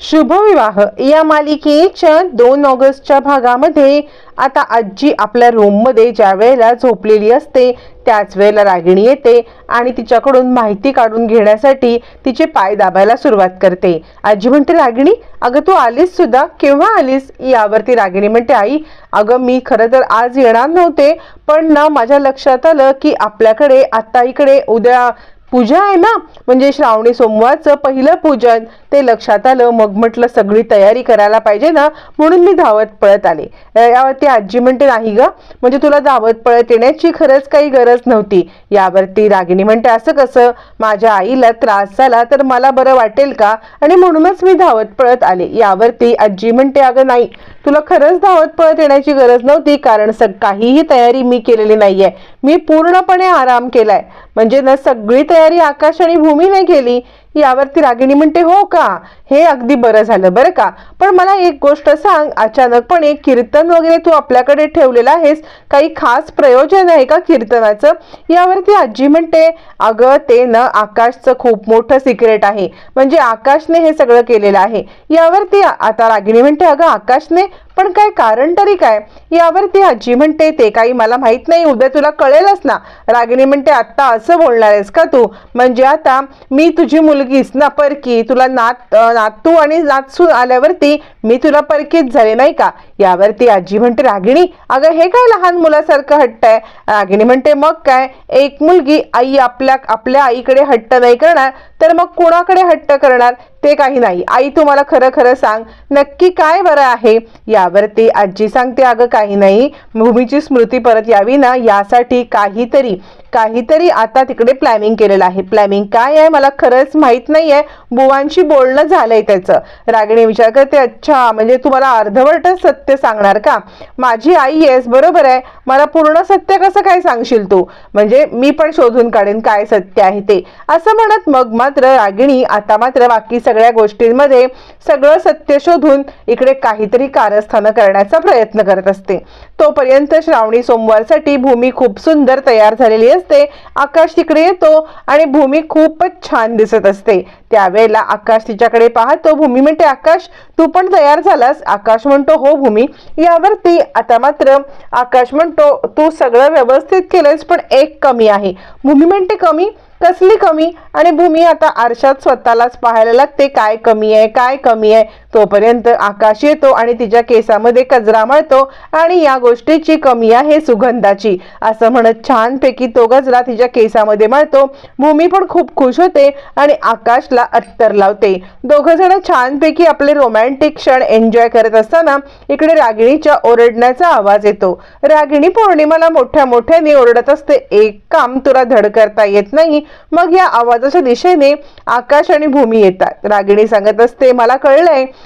शुभविवाह. या मालिकेच्या दोन ऑगस्टच्या भागामध्ये आता आजी आपल्या रूममध्ये ज्या वेळेला झोपलेली असते त्याच वेळेला रागिणी येते आणि तिच्याकडून माहिती काढून घेण्यासाठी तिचे पाय दाबायला सुरुवात करते. आजी म्हणते रागिणी अगं तू आलीस सुद्धा? केव्हा आलीस? यावरती रागिणी म्हणते आई अगं मी खरं तर आज येणार नव्हते पण ना माझ्या लक्षात आलं की आपल्याकडे आत्ता इकडे उद्या पूजा आहे ना म्हणजे श्रावणी सोमवारचं पहिलं पूजन ते लक्षात आलं मग म्हटलं सगळी तयारी करायला पाहिजे ना म्हणून मी धावत पळत आले. यावरती आजी म्हणते नाही ग म्हणजे तुला धावत पळत येण्याची खरंच काही गरज नव्हती. यावरती रागिणी म्हणते असं कसं? माझ्या आईला त्रास झाला तर मला बरं वाटेल का? आणि म्हणूनच मी धावत पळत आले. यावरती आजी म्हणते अगं नाही तुला खरंच धावत पळत येण्याची गरज नव्हती कारण काहीही तयारी मी केलेली नाहीये. मी पूर्णपणे आराम केलाय. म्हणजे ना सगळी तयारी आकाश आणि भूमीने केली यावरती रागिणी म्हणते हो का? हे अगदी बरं झालं बरं का? पण मला एक गोष्ट सांग अचानकपणे कीर्तन वगैरे तू आपल्याकडे ठेवलेलं आहेस? काही खास प्रयोजन आहे का कीर्तनाचं? यावरती आजी म्हणते अगं ते न आकाशचं खूप मोठं सिक्रेट आहे. म्हणजे आकाशने हे सगळं केलेलं आहे. यावरती आता रागिणी म्हणते अगं आकाशने पण काय कारण तरी काय? यावरती आजी म्हणते ते काही मला माहीत नाही उद्या तुला कळेलच ना. रागिणी म्हणते आत्ता असं बोलणार आहेस का तू? म्हणजे आता मी तुझी मुलगीस ना परकी तुला नात नातू आणि नातसून आल्यावरती मी तुला परकीच झाले नाही का? यावरती आजी म्हणते रागिणी अगं हे काय लहान मुलासारखं हट्ट आहे रागिणी म्हणते मग काय? एक मुलगी आई आपल्या आपल्या आईकडे हट्ट नाही करणार तर मग कोणाकडे हट्ट करणार? ते काही नाही. आई तुम्हाला खरं खरं सांग. नक्की काय बरं आहे? यावर ती आजी सांगते अगं काही नाही. भूमीची स्मृती परत यावी ना? यासाठी काहीतरी. काहीतरी आता तिकडे प्लॅनिंग केलेलं आहे. प्लॅनिंग काय आहे मला खरंच माहीत आहे बुवांशी बोलणं झालंय त्याचं. रागिणी विचार करते अच्छा म्हणजे तू मला अर्धवटच सत्य सांगणार का? माझी आई आहेस बरोबर आहे. मला पूर्ण सत्य कसं काय सांगशील तू? म्हणजे मी पण शोधून काढेन काय सत्य आहे ते. असं म्हणत मग मात्र रागिणी आता मात्र बाकी सगळ्या गोष्टींमध्ये सगळं सत्य शोधून इकडे काहीतरी कारस्थानं करण्याचा प्रयत्न करत असते. तोपर्यंत श्रावणी सोमवारसाठी भूमी खूप सुंदर तयार झालेली असते. आकाश तिकडे येतो आणि भूमी खूपच छान दिसत असते. त्यावेळेला आकाश तिच्याकडे पाहतो भूमी म्हणते आकाश तू पण तयार झालास. आकाश म्हणतो हो भूमी यावरती आता मात्र आकाश म्हणतो तू सगळं व्यवस्थित केलंस पण एक कमी आहे. भूमी म्हणते कमी? कसली कमी? आणि भूमी आता आरशात स्वतःलाच पाहायला लागते काय कमी आहे? काय कमी आहे? तोपर्यंत आकाश येतो आणि तिच्या केसामध्ये कचरा मळतो आणि या गोष्टीची कमी आहे सुगंधाची. असं म्हणत छानपैकी तो गजरा तिच्या केसामध्ये मळतो. भूमी पण खूप खुश होते आणि आकाशला अत्तर लावते. दोघ जण छानपैकी आपले रोमॅन्टिक क्षण एन्जॉय करत असताना इकडे रागिणीच्या ओरडण्याचा आवाज येतो. रागिणी पौर्णिमाला मोठ्या मोठ्याने ओरडत असते. एक काम तुला धड करता येत नाही. मग या आवाजाच्या दिशेने आकाश आणि भूमी येतात. रागिणी सांगत असते मला कळलंय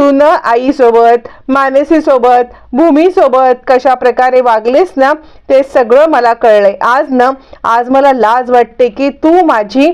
तू न आईसोबत मानसीसोबत भूमीसोबत कशा प्रकारे वागलेस ना ते सगळं मला कळलंय. आज ना आज मला लाज वाटते की तू माझी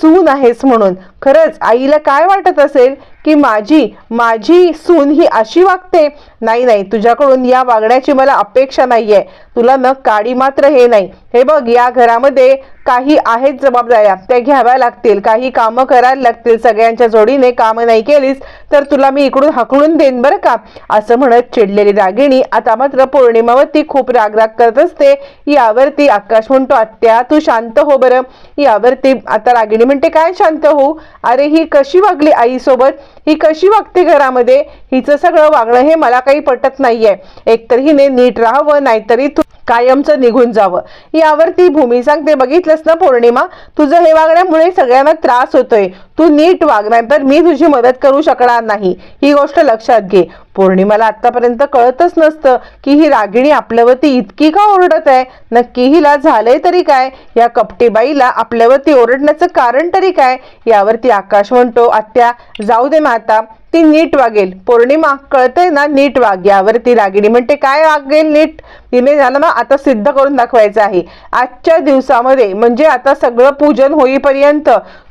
सून आहेस म्हणून. खरंच आईला काय वाटत असेल की माझी माझी सून ही अशी वागते? नाही नाही तुझ्याकडून या वागण्याची मला अपेक्षा नाही आहे तुला न काडी मात्र हे नाही. हे बघ या घरामध्ये काही आहेत जबाबदाऱ्या. त्या घ्याव्या लागतील. काही कामं करायला लागतील. सगळ्यांच्या जोडीने कामं नाही केलीस तर तुला मी इकडून हकळून देन बरं का? असं म्हणत चिडलेली रागिणी आता मात्र पौर्णिमावरती खूप रागराग करत असते. यावरती आकाश म्हणतो आत्या तू शांत हो बरं. यावरती आता रागिणी म्हणते काय शांत हो अरे ही कशी वागली आईसोबत? ही कशी वागते घरामध्ये? हिचं सगळं वागणं हे मला काही पटत नाहीये. एकतर हिने नीट राहावं नाहीतरी तू कायमचं निघून जावं. यावरती भूमी सांगते बघितलंस ना पौर्णिमा? तुझं हे वागण्यामुळे सगळ्यांना त्रास होतोय. तू नीट वाग तर मी तुझी मदत करू शकणार नाही. ही गोष्ट लक्षात घे. पौर्णिमाला आतापर्यंत कळतच नसतं की ही रागिणी आपल्यावरती इतकी का ओरडत आहे? नक्की हिला झालंय तरी काय? या कपटीबाईला आपल्यावरती ओरडण्याचं कारण तरी काय? यावरती आकाश म्हणतो आत्या जाऊ दे माता. ती नीट वागेल. पौर्णिमा कळतंय ना नीट वाग यावरती रागिणी. म्हणते काय वागेल नीट? तिने झालं ना आता सिद्ध करून दाखवायचं आहे. आजच्या दिवसामध्ये म्हणजे आता सगळं पूजन होईपर्यंत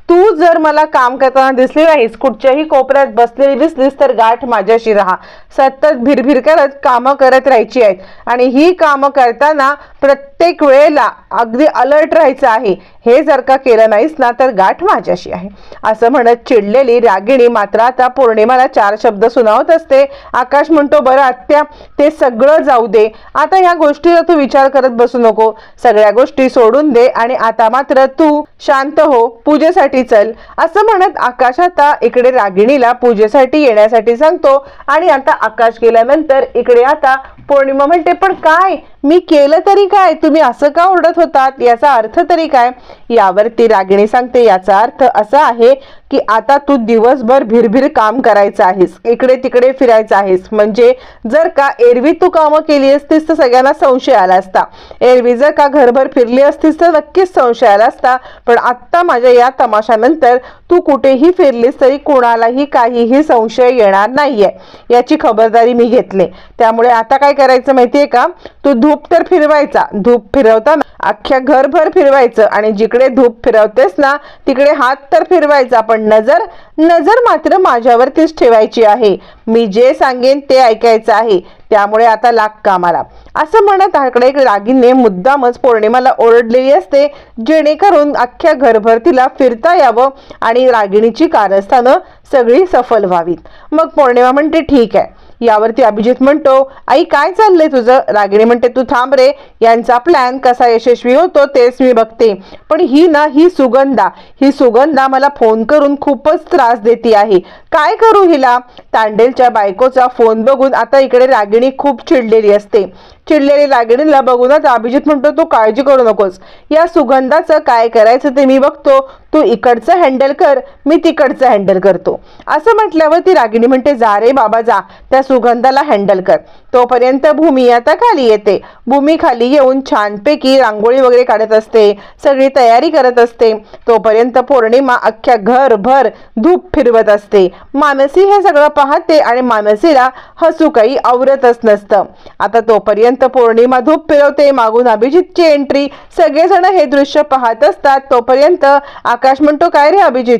तू जर मला काम करताना दिसली नाहीस कुठच्याही कोपऱ्यात बसलेली दिसलीस तर गाठ माझ्याशी राहा. सतत भिरभिर करत कामं करत राहायची आहेत. आणि ही कामं करताना प्रत्येक वेळेला अगदी अलर्ट राहायचं आहे. हे जर का केलं नाहीस ना तर गाठ माझ्याशी आहे. असं म्हणत चिडलेली रागिणी मात्र आता पौर्णिमाला चार शब्द सुनावत असते. आकाश म्हणतो बरं आत्या ते सगळं जाऊ दे. आता ह्या गोष्टीचा तू विचार करत बसू नको. सगळ्या गोष्टी सोडून दे आणि आता मात्र तू शांत हो. पूजेसाठी चल. असं म्हणत आकाश आता इकडे रागिणीला पूजेसाठी येण्यासाठी सांगतो. आणि आता आकाश गेल्यानंतर इकडे आता पौर्णिमा म्हणते पण काय? मी केलं तरी काय? तुम्ही असं का ओरडत होतात? याचा अर्थ तरी काय? यावरती रागिणी सांगते याचा अर्थ असा आहे की आता तू दिवसभर भिरभिर काम करायचं आहेस. इकडे तिकडे फिरायचं आहेस. म्हणजे जर का एरवी तू कामं केली असतीस तर सगळ्यांना संशय आला असता. एरवी जर का घरभर फिरली असतीस तर नक्कीच संशय आला असता. पण आत्ता माझ्या या तमाशानंतर तू कुठेही फिरलीस तरी कोणालाही काहीही संशय येणार नाहीये. याची खबरदारी मी घेतली. त्यामुळे आता काय करायचं माहितीये का? तू धूप तर फिरवायचा. धूप फिरवताना अख्ख्या घरभर फिरवायचं आणि जिकडे धूप फिरवतेस ना तिकडे हात तर फिरवायचा. पण नजर नजर मात्र माझ्यावरतीच ठेवायची आहे. मी जे सांगेन ते ऐकायचं आहे. त्यामुळे आता लाग कामाला. असं म्हणत आकडे रागीने मुद्दामच पौर्णिमाला ओरडलेली असते. जेणेकरून अख्ख्या घरभर तिला फिरता यावं आणि रागिणीची कारस्थानं सगळी सफल व्हावीत. मग पौर्णिमा म्हणते ठीक आहे. यावरती अभिजित म्हणतो आई काय चाललंय तुझं रागिणी म्हणते तू थांब रे यांचा प्लॅन कसा यशस्वी होतो तेच मी बघते. पण ही ना ही सुगंधा. ही सुगंधा मला फोन करून खूपच त्रास देते आहे. काय करू हिला? तांडेलच्या बायकोचा फोन बघून आता इकडे रागिणी खूप चिडलेली असते. चिडलेली रागिणीला बघूनच अभिजित म्हणतो तू काळजी करू नकोस. या सुगंधाचं काय करायचं ते मी बघतो. तू इकडचं हँडल कर मी तिकडचं हँडल करतो. असं म्हटल्यावर ती रागिणी म्हणते जा रे बाबा जा. त्या सुगंधाला हँडल कर. तोपर्यंत भूमी आता खाली येते. भूमी खाली येऊन छानपैकी रांगोळी वगैरे काढत असते. सगळी तयारी करत असते. तोपर्यंत पौर्णिमा अख्ख्या घरभर धूप फिरवत असते. मानसी हे सगळं पाहते आणि मानसीला हसू काही आवरतच नसतं. आता तोपर्यंत पौर्णिमा धूप फिरवते. मागून अभिजितची एंट्री सगळेजण हे दृश्य पाहत असतात. तोपर्यंत आकाश म्हणतो काय रे अभिजित?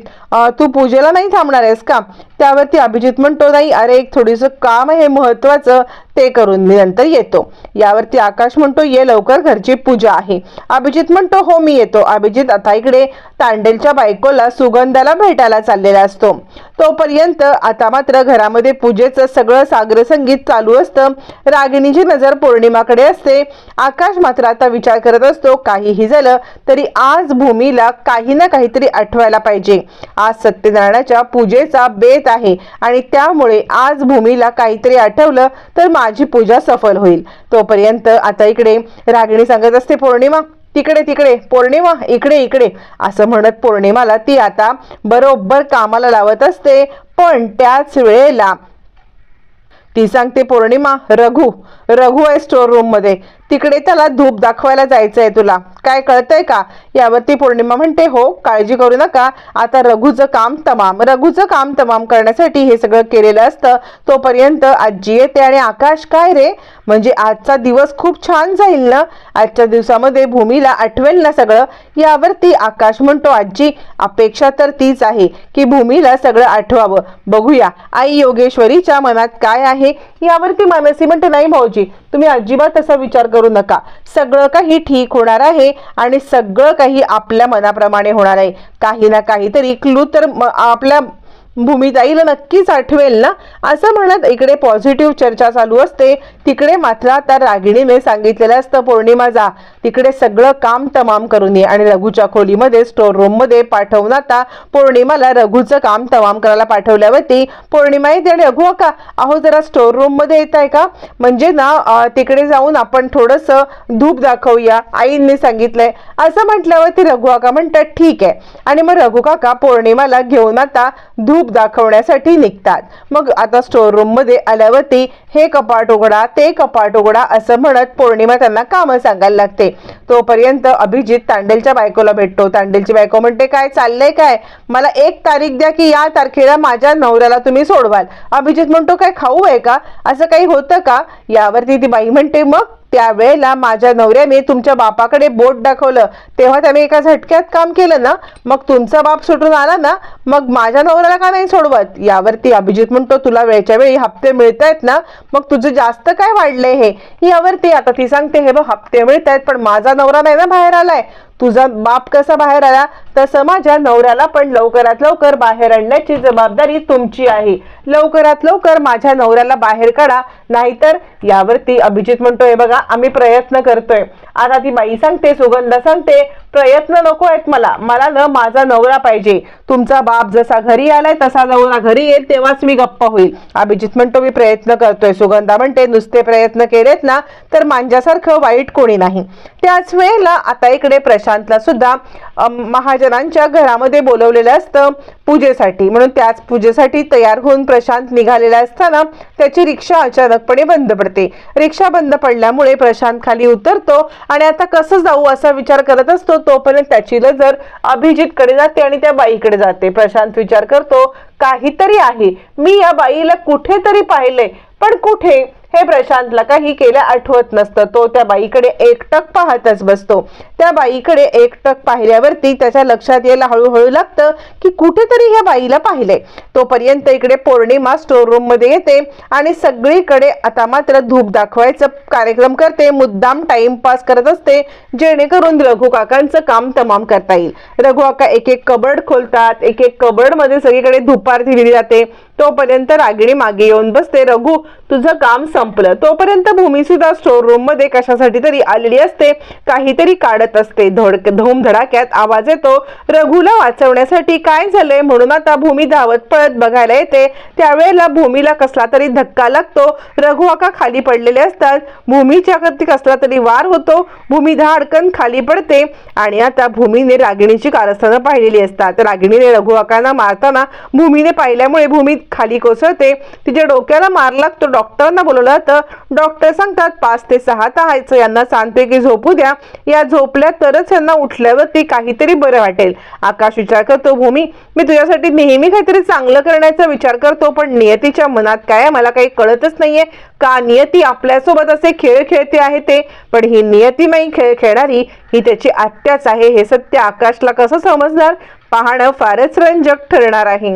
तू पूजेला नाही थांबणार आहेस का? त्यावरती अभिजित म्हणतो नाही अरे एक थोडीसं काम आहे महत्वाचं ते करून मी नंतर येतो. यावरती आकाश म्हणतो ये लवकर घरची पूजा आहे. अभिजित म्हणतो हो मी येतो. अभिजित आता इकडे तांडेलच्या बायकोला सुगंधाला भेटायला चाललेला असतो. तोपर्यंत आता मात्र घरामध्ये पूजेचं सगळं सागर संगीत चालू असतं. रागिणीची नजर पौर्णिमाकडे असते. आकाश मात्र आता विचार करत असतो काहीही झालं तरी आज भूमीला काही ना काहीतरी आठवायला पाहिजे. आज सत्यनारायणाच्या पूजेचा बेत आहे आणि त्यामुळे आज भूमीला काहीतरी आठवलं तर माझी पूजा सफल होईल. तोपर्यंत आता इकडे रागिणी सांगत असते पौर्णिमा तिकडे तिकडे पौर्णिमा इकडे इकडे. असं म्हणत पौर्णिमाला ती आता बरोबर कामाला लावत असते पण त्याच वेळेला ती सांगते पौर्णिमा रघु रघु आहे स्टोर रूममध्ये. तिकडे त्याला धूप दाखवायला जायचं आहे तुला. काय कळतंय का? यावरती पौर्णिमा म्हणते हो काळजी करू नका. आता रघुचं काम तमाम रघुचं काम तमाम करण्यासाठी हे सगळं केलेलं असतं. तोपर्यंत आजी येते आणि आकाश काय रे? म्हणजे आजचा दिवस खूप छान जाईल ना? आजच्या दिवसामध्ये भूमीला आठवेल ना सगळं? यावरती आकाश म्हणतो आजी अपेक्षा तर तीच आहे की भूमीला सगळं आठवावं. बघूया आई योगेश्वरीच्या मनात काय आहे यावरती मानसी म्हणते नाही भाऊजी तुम्ही अजिबात असा विचार करू नका. सगळं काही ठीक होणार आहे आणि सगळं काही आपल्या मनाप्रमाणे होणार आहे. काही ना काहीतरी क्लू तर आपल्या भूमिताईला नक्कीच आठवेल ना? असं म्हणत इकडे पॉझिटिव्ह चर्चा चालू असते. तिकडे मात्र आता रागिणीने सांगितलेलं असतं पौर्णिमा जा. तिकडे सगळं काम तमाम करून ये. आणि रघूच्या खोलीमध्ये स्टोर रूममध्ये पाठवून आता पौर्णिमाला रघूचं काम तमाम करायला पाठवल्यावरती पौर्णिमा येते आणि रघु का अहो जरा स्टोर रूममध्ये येत आहे का? म्हणजे ना तिकडे जाऊन आपण थोडंसं धूप दाखवूया. आईंनी सांगितलंय. असं म्हटल्यावरती रघु काका म्हणतात ठीक आहे. आणि मग रघु काका पौर्णिमाला घेऊन आता धूप दाखवण्यासाठी निघतात. मग आता स्टोअर रूममध्ये आल्यावरती हे कपाट उघडा ते कपाट उघडा असं म्हणत पौर्णिमा त्यांना कामं सांगायला लागते. तोपर्यंत अभिजित तांडेलच्या बायकोला भेटतो. तांडेलची बायको म्हणते काय चाललंय काय? मला एक तारीख द्या की या तारखेला माझ्या नवऱ्याला तुम्ही सोडवाल. अभिजित म्हणतो काय खाऊ आहे का? असं काही होतं का? यावरती ती बाई म्हणते मग त्यावेळेला माझ्या नवऱ्याने तुमच्या बापाकडे बोट दाखवलं. तेव्हा त्याने एका झटक्यात काम केलं ना मग तुमचा बाप सुटून आला ना मग माझ्या नवऱ्याला का नाही सोडवत? यावरती अभिजित म्हणतो तुला वेळच्या वेळी हप्ते मिळत आहेत ना मग तुझं जास्त काय वाढलंय हे? यावरती आता ती सांगते हे बघ हप्ते मिळत आहेत पण माझा नवरा नाही ना बाहेर आलाय. तुझा बाप कसा बाहेर आला? तसं माझ्या नवऱ्याला पण लवकरात लवकर बाहेर आणण्याची जबाबदारी तुमची आहे. लवकरात लवकर माझ्या नवऱ्याला बाहेर काढा नाहीतर यावरती अभिजित म्हणतोय बघा आम्ही प्रयत्न करतोय. आता ती बाई सांगते सुगंधा सांगते प्रयत्न नको आहेत मला. मला न माझा नवरा पाहिजे. तुमचा बाप जसा घरी आलाय तसा जाऊन घरी येईल तेव्हाच मी गप्प होईल. अभिजित म्हणतो मी प्रयत्न करतोय. सुगंधा म्हणते नुसते प्रयत्न केलेत ना तर मांजासारखं वाईट कोणी नाही. त्याच वेळेला आता इकडे प्रशांतला सुद्धा महाजनांच्या घरामध्ये बोलवलेलं असतं पूजेसाठी. म्हणून त्याच पूजेसाठी तयार होऊन प्रशांत निघालेला असताना त्याची रिक्षा अचानकपणे बंद पडते. रिक्षा बंद पडल्यामुळे प्रशांत खाली उतरतो आणि आता कसं जाऊ असा विचार करत असतो तोपर्यंत त्याची नजर अभिजितकडे जाते आणि त्या बाईकडे जाते. प्रशांत विचार करतो काहीतरी आहे. मी या बाईला कुठेतरी पाहिले. पण कुठे? हे प्रशांतला काही केलं आठवत नसतं. तो त्या बाईकडे एकटक पाहतच बसतो. त्या बाईकडे एकटक पाहिल्यावरती त्याच्या लक्षात यायला हळूहळू लागतं की कुठेतरी ह्या बाईला पाहिलंय तोपर्यंत इकडे पौर्णिमा स्टोर रूममध्ये येते आणि सगळीकडे आता मात्र धूप दाखवायचं कार्यक्रम करते मुद्दाम टाइमपास करत असते जेणेकरून रघु काकांचं काम तमाम करता येईल. रघु काका एक एक कबर्ड खोलतात एक एक कबर्डमध्ये सगळीकडे धुपार दिली जाते. तोपर्यंत रागिणी मागे येऊन बसते. रघु तुझं काम संपलं. तोपर्यंत भूमी सुद्धा स्टोर रूममध्ये कशासाठी तरी आलेली असते. काहीतरी काढत असते. धोडक धूम धडाक्यात आवाज येतो. रघुला वाचवण्यासाठी काय झालंय म्हणून आता भूमी धावत पळत बघायला येते. त्यावेळेला भूमीला कसला तरी धक्का लागतो. रघु आका खाली पडलेले असतात. भूमीच्या करती कसला तरी वार होतो. भूमी धाडकन खाली पडते आणि आता भूमीने रागिणीची कारस्थानं पाहिलेली असतात. रागिणीने रघु आकांना मारताना भूमीने पाहिल्यामुळे भूमी खाली कोसळते. तिच्या डोक्याला मार लागतो. डॉक्टरांना बोलवलं जातं. डॉक्टर सांगतात पाच ते सहा ताहायचं यांना सांगते झोपू द्या. या झोपल्या तरच यांना उठल्यावरती काहीतरी बरं वाटेल. आकाश विचार करतो भूमी मी तुझ्यासाठी नेहमी काहीतरी चांगलं करण्याचा विचार करतो पण नियतीच्या मनात काय मला काही कळतच नाहीये. का नियती आपल्यासोबत असे खेळ खेळते आहे ते? पण ही नियतीमयी खेळ खेळणारी. ही त्याची आत्याच आहे. हे सत्य आकाशला कसं समजणार? पाहणं फारच रंजक ठरणार आहे.